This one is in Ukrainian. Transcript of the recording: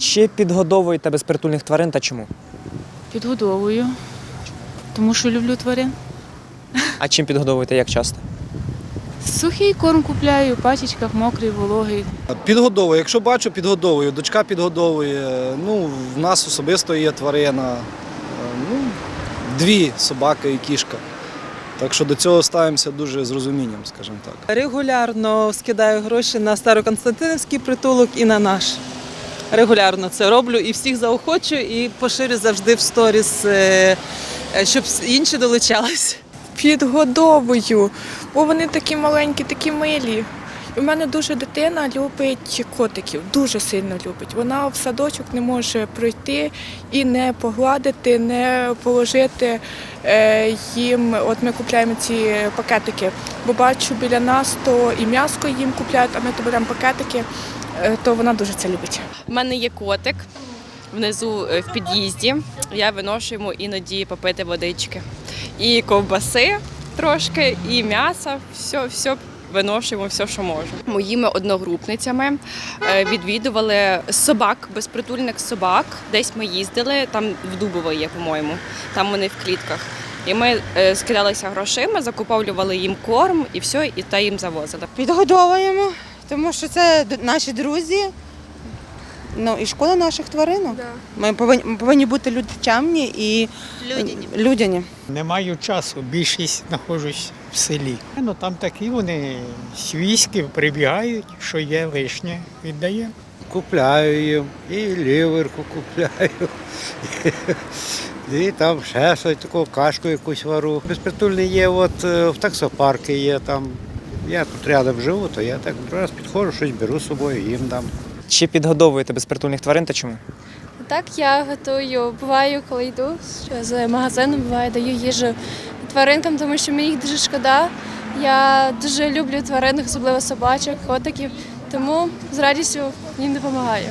Чи підгодовуєте безпритульних тварин та чому? Підгодовую, тому що люблю тварин. А чим підгодовуєте як часто? Сухий корм купляю, пачечках, мокрий, вологий. Підгодовую. Якщо бачу, підгодовую. Дочка підгодовує. Ну, в нас особисто є тварина. Е, Ну, дві собака і кішка. Так що до цього ставимося дуже з розумінням, скажімо так. Регулярно скидаю гроші на Староконстантинівський притулок і на наш. Регулярно це роблю і всіх заохочу, і поширю завжди в сторіс, е, е, щоб інші долучались. підгодовую, бо вони такі маленькі, такі милі. У мене дуже дитина любить котиків, дуже сильно любить. Вона в садочок не може пройти і не погладити, не положити е, їм. От ми купляємо ці пакетики, бо бачу біля нас то і м'яско їм купляють, а ми то беремо пакетики, то вона дуже це любить. У мене є котик внизу е, в під'їзді. Я виношу йому іноді попити водички. І ковбаси трошки, і м'ясо, все, все виношу йому все, що можу. Моїми одногрупницями е, відвідували собак, безпритульних собак. Десь ми їздили, там в Дубово є, по-моєму, там вони в клітках. І ми е, скидалися грошима, закуповували їм корм і все, і та їм завозили. Підгодовуємо, тому що це наші друзі. Ну і шкода наших тваринок. Ми повинні, ми повинні бути людчамні і людяні. Не маю часу, більшість знаходжусь в селі. Ну там такі вони свійські прибігають, що є лишнє, віддаємо. Купляю їм, і ліверку купляю. І там ще щось таку кашку якусь вару. Безпритульний є, от е, в таксопарки є там. Я тут рядом живу, то я так раз підходжу, щось беру з собою, їм дам. Чи підгодовуєте безпритульних тварин та чому? Так, я готую. Буваю, коли йду з магазину, буває, даю їжу тваринкам, тому що мені їх дуже шкода. Я дуже люблю тварин, особливо собачок, котиків, тому з радістю їм допомагаю.